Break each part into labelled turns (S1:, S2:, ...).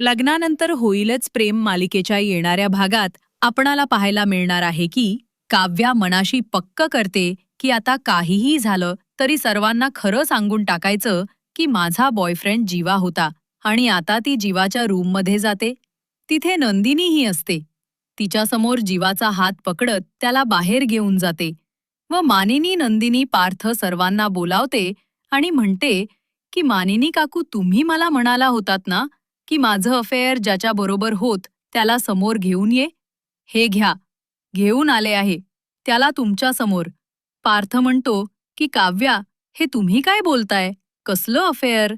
S1: लग्नानंतर होईलच प्रेम मालिकेच्या येणाऱ्या भागात आपणाला पाहायला मिळणार आहे की काव्या मनाशी पक्क करते की आता काहीही झालं तरी सर्वांना खरं सांगून टाकायचं की माझा बॉयफ्रेंड जीवा होता आणि आता ती जीवाच्या रूममध्ये जाते. तिथे नंदिनीही असते. तिच्यासमोर जीवाचा हात पकडत त्याला बाहेर घेऊन जाते व मानिनी नंदिनी पार्थ सर्वांना बोलावते आणि म्हणते की मानिनी काकू तुम्ही मला म्हणाला होतात ना की माझं अफेअर ज्याच्याबरोबर होत त्याला समोर घेऊन ये. हे घ्या. घेऊन आले आहे. त्याला तुमच्यासमोर. पार्थ म्हणतो की काव्या हे तुम्ही काय बोलताय? कसलं अफेअर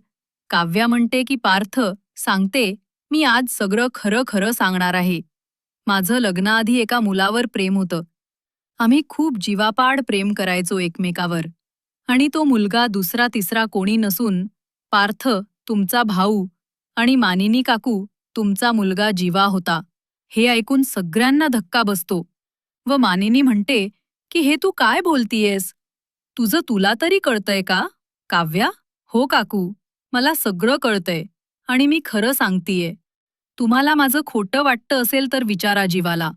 S1: काव्या म्हणते की पार्थ सांगते मी आज सगळं खरं खरं सांगणार आहे. माझं लग्नाआधी एका मुलावर प्रेम होतं. आम्ही खूप जीवापाड प्रेम करायचो एकमेकावर. आणि तो मुलगा दुसरा तिसरा कोणी नसून पार्थ तुमचा भाऊ आणि मानिनी काकू तुमचा मुलगा जीवा होता. हे ऐकून सगळ्यांना धक्का बसतो. व मानिनी म्हणते की हे तू काय बोलतीयेस? तुझं तुला तरी कळतंय का? काव्या हो काकू मला सगळं कळतंय आणि मी खरं सांगतीये. तुम्हाला माझं खोटं वाटतं असेल तर विचारा जीवाला.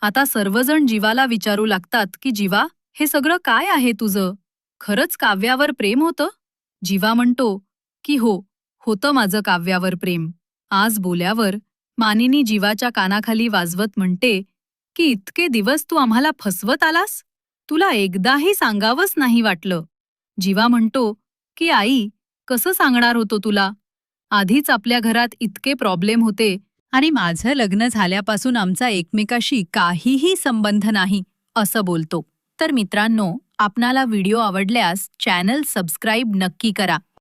S1: आता सर्वजण जीवाला विचारू लागतात की जीवा हे सगळं काय आहे तुझं? खरंच काव्यावर प्रेम होतं? जीवा म्हणतो की हो होतं माझं काव्यावर प्रेम. आज बोल्यावर मानिनी जीवाच्या कानाखाली वाजवत म्हणते की इतके दिवस तू आम्हाला फसवत आलास? तुला एकदाही सांगावंच नाही वाटलं. जीवा म्हणतो की आई कसं सांगणार होतो तुला? आधीच आपल्या घरात इतके प्रॉब्लेम होते आणि माझं लग्न झाल्यापासून आमचा एकमेकाशी काहीही संबंध नाही असं बोलतो. तर मित्रांनो आपणाला व्हिडिओ आवडल्यास चॅनल सबस्क्राईब नक्की करा.